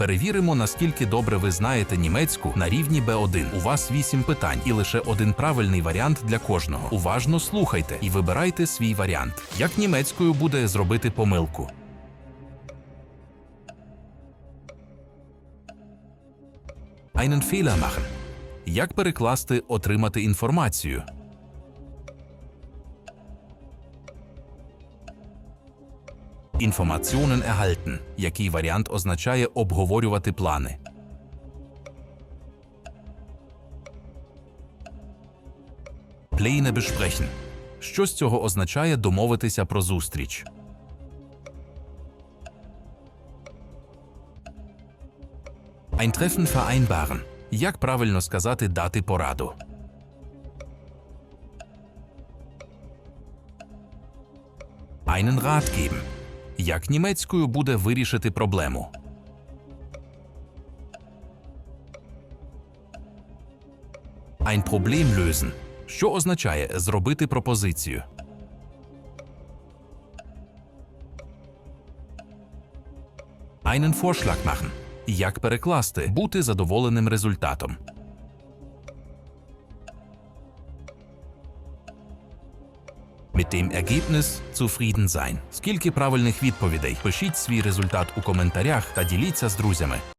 Перевіримо, наскільки добре ви знаєте німецьку на рівні B1. У вас 8 питань і лише один правильний варіант для кожного. Уважно слухайте і вибирайте свій варіант. Як німецькою буде зробити помилку? Einen Fehler machen. Як перекласти отримати інформацію? Informationen erhalten, який варіант означає обговорювати плани. Pläne besprechen. Що з цього означає домовитися про зустріч? Ein Treffen vereinbaren. Як правильно сказати дати пораду? Einen Rat geben. Як німецькою буде вирішити проблему? Ein Problem lösen. Що означає зробити пропозицію? Einen Vorschlag machen. Як перекласти бути задоволеним результатом? Mit dem Ergebnis zufrieden sein. Скільки правильних відповідей? Пишіть свій результат у коментарях та діліться з друзями.